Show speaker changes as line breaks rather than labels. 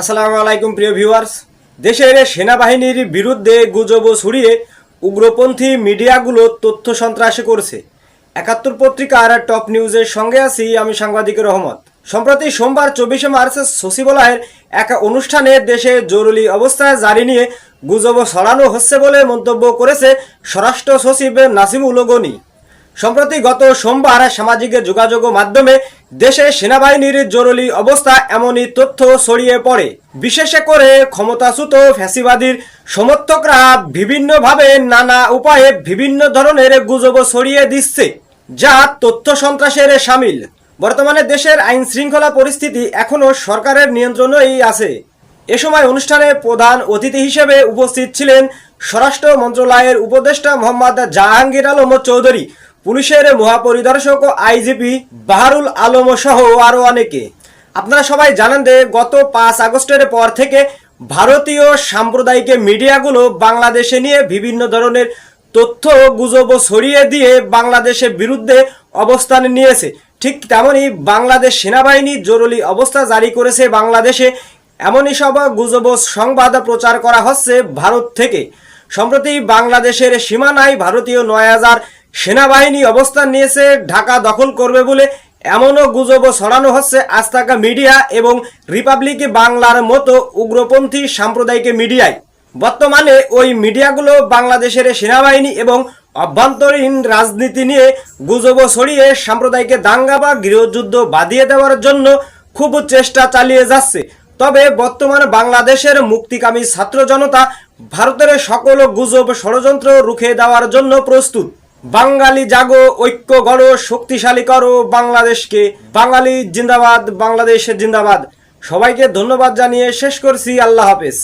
আসসালামু আলাইকুম, প্রিয় ভিউয়ার্স দেশের সেনাবাহিনীর বিরুদ্ধে গুজব ছড়িয়ে উগ্রপন্থী মিডিয়াগুলো তথ্য সন্ত্রাসী করছে। একাত্তর পত্রিকার টপ নিউজের সঙ্গে আছি আমি সাংবাদিক রহমত। সম্প্রতি সোমবার চব্বিশে মার্চ সচিবালয়ের এক অনুষ্ঠানে দেশে জরুরি অবস্থায় জারি নিয়ে গুজব ছড়ানো হচ্ছে বলে মন্তব্য করেছে স্বরাষ্ট্র সচিব নাসিমুল গনি। সম্প্রতি গত সোমবার সামাজিক যোগাযোগ মাধ্যমে দেশে সেনাবাহিনীর জরুরি অবস্থা এমনই তথ্য ছড়িয়ে পড়ে। বিশেষ করে ক্ষমতাচ্যুত ফ্যাসিবাদীর সমর্থকরা বিভিন্নভাবে নানা উপায়ে বিভিন্ন ধরনের গুজব ছড়িয়ে দিচ্ছে, যা তথ্য সন্ত্রাসের সামিল। বর্তমানে দেশের আইন শৃঙ্খলা পরিস্থিতি এখনও সরকারের নিয়ন্ত্রণেই আছে। এ সময় অনুষ্ঠানে প্রধান অতিথি হিসেবে উপস্থিত ছিলেন স্বরাষ্ট্র মন্ত্রণালয়ের উপদেষ্টা মোহাম্মদ জাহাঙ্গীর আলম চৌধুরী। পুলিশের মহাপরিদর্শক ও আইজিপি বাহারুল আলম সহ আরও অনেকে। আপনারা সবাই জানেন যে গত পাঁচ আগস্টের পর থেকে ভারতীয় সাম্প্রদায়িক মিডিয়াগুলো বাংলাদেশে নিয়ে বিভিন্ন ধরনের তথ্য গুজব ছড়িয়ে দিয়ে বাংলাদেশের বিরুদ্ধে অবস্থান নিয়েছে। ঠিক তেমনই বাংলাদেশ সেনাবাহিনী জরুরি অবস্থা জারি করেছে বাংলাদেশে। এমনই সব গুজব সংবাদ প্রচার করা হচ্ছে ভারত থেকে। সম্প্রতি বাংলাদেশের সীমানায় ভারতীয় নয় হাজার সেনাবাহিনী অবস্থান নিয়েছে, ঢাকা দখল করবে বলে এমনও গুজব ছড়ানো হচ্ছে আজ থাকা মিডিয়া এবং রিপাবলিক বাংলার মতো উগ্রপন্থী সাম্প্রদায়িক মিডিয়ায়। বর্তমানে ওই মিডিয়াগুলো বাংলাদেশের সেনাবাহিনী এবং অভ্যন্তরীণ রাজনীতি নিয়ে গুজব ছড়িয়ে সাম্প্রদায়িক দাঙ্গা বা গৃহযুদ্ধ বাদিয়ে দেওয়ার জন্য খুব চেষ্টা চালিয়ে যাচ্ছে। তবে বর্তমান বাংলাদেশের মুক্তিকামী ছাত্র জনতা ভারতের সকল গুজব ষড়যন্ত্র রুখে দেওয়ার জন্য প্রস্তুত। বাঙালি জাগো, ঐক্য গড়ো, শক্তিশালী করো বাংলাদেশকে। বাঙালি জিন্দাবাদ বাংলাদেশের জিন্দাবাদ। সবাইকে ধন্যবাদ জানিয়ে শেষ করছি। আল্লাহ হাফেজ।